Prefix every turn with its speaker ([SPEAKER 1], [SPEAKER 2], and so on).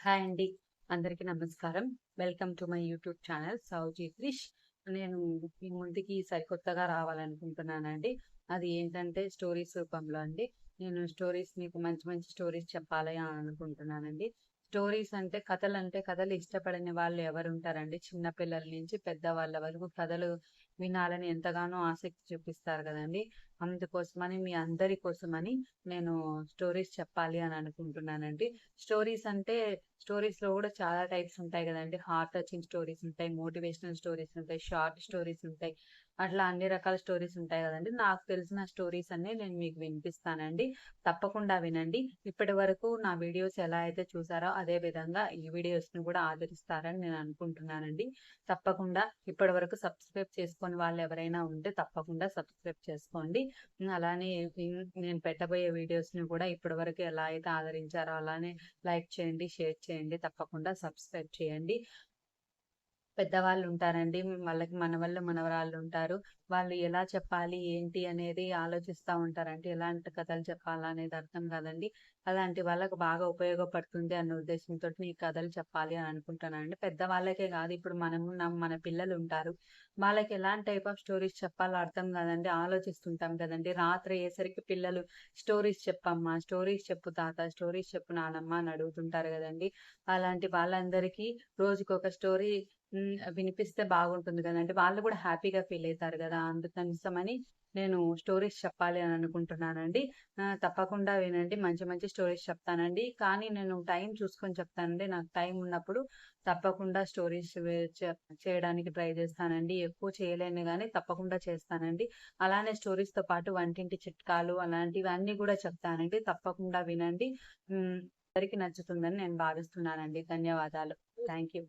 [SPEAKER 1] Hi అండి. అందరికీ నమస్కారం. Welcome to my YouTube channel Sowji Krish. నేను మీ ముందుకి సరికొత్తగా రావాలనుకుంటున్నానండి. అది ఏంటంటే స్టోరీస్ రూపంలో అండి. నేను స్టోరీస్ మీకు మంచి మంచి స్టోరీస్ చెప్పాలి అని అనుకుంటున్నానండి. స్టోరీస్ అంటే కథలు అంటే కథలు ఇష్టపడని వాళ్ళు ఎవరు ఉంటారండి చిన్న పిల్లల నుంచి పెద్దవాళ్ళ వరకు కథలు వినాలని ఎంతగానో ఆసక్తి చూపిస్తారు కదండి. అందుకోసమని మీ అందరి కోసమని నేను స్టోరీస్ చెప్పాలి అని అనుకుంటున్నానండి. స్టోరీస్ అంటే స్టోరీస్లో కూడా చాలా టైప్స్ ఉంటాయి కదండి. హార్ట్ టచింగ్ స్టోరీస్ ఉంటాయి మోటివేషనల్ స్టోరీస్ ఉంటాయి షార్ట్ స్టోరీస్ ఉంటాయి అట్లా అన్ని రకాల స్టోరీస్ ఉంటాయి కదండి. నాకు తెలిసిన స్టోరీస్ అన్ని నేను మీకు వినిపిస్తానండి. తప్పకుండా వినండి. ఇప్పటి వరకు నా వీడియోస్ ఎలా అయితే చూసారో అదే విధంగా ఈ వీడియోస్ని కూడా ఆదరిస్తారని నేను అనుకుంటున్నానండి. తప్పకుండా ఇప్పటి వరకు సబ్స్క్రైబ్ చేసుకొని వాళ్ళు ఎవరైనా ఉంటే తప్పకుండా సబ్స్క్రైబ్ చేసుకోండి. అలానే నేను పెట్టబోయే వీడియోస్ని కూడా ఇప్పటి వరకు ఎలా అయితే ఆదరించారో అలానే లైక్ చేయండి షేర్ చేయండి తప్పకుండా సబ్స్క్రైబ్ చేయండి. పెద్దవాళ్ళు ఉంటారండి వాళ్ళకి మన వల్ల మనవరాళ్ళు ఉంటారు. వాళ్ళు ఎలా చెప్పాలి ఏంటి అనేది ఆలోచిస్తూ ఉంటారంటే ఎలాంటి కథలు చెప్పాలా అనేది అర్థం కాదండి. అలాంటి వాళ్ళకు బాగా ఉపయోగపడుతుంది అన్న ఉద్దేశంతో ఈ కథలు చెప్పాలి అని అనుకుంటున్నానండి. పెద్దవాళ్ళకే కాదు ఇప్పుడు మనము మన పిల్లలు ఉంటారు. వాళ్ళకి ఎలాంటి టైప్ ఆఫ్ స్టోరీస్ చెప్పాలో అర్థం కాదండి. ఆలోచిస్తుంటాం కదండి. రాత్రి అయ్యేసరికి పిల్లలు స్టోరీస్ చెప్పమ్మా స్టోరీస్ చెప్పు తాత స్టోరీస్ చెప్పు నానమ్మ అని అడుగుతుంటారు కదండి. అలాంటి వాళ్ళందరికీ రోజుకొక స్టోరీ వినిపిస్తే బాగుంటుంది కదండి వాళ్ళు కూడా హ్యాపీగా ఫీల్ అవుతారు కదా. అందుకనిసమని నేను స్టోరీస్ చెప్పాలి అని అనుకుంటున్నానండి. తప్పకుండా వినండి. మంచి మంచి స్టోరీస్ చెప్తానండి. కానీ నేను టైం చూసుకొని చెప్తానండి. నాకు టైం ఉన్నప్పుడు తప్పకుండా స్టోరీస్ చేయడానికి ట్రై చేస్తానండి. ఎక్కువ చేయలేను కానీ తప్పకుండా చేస్తానండి. అలానే స్టోరీస్తో పాటు వంటింటి చిట్కాలు అలాంటివి అన్నీ కూడా చెప్తానండి. తప్పకుండా వినండి. అందరికి నచ్చుతుందని నేను భావిస్తున్నానండి. ధన్యవాదాలు. Thank you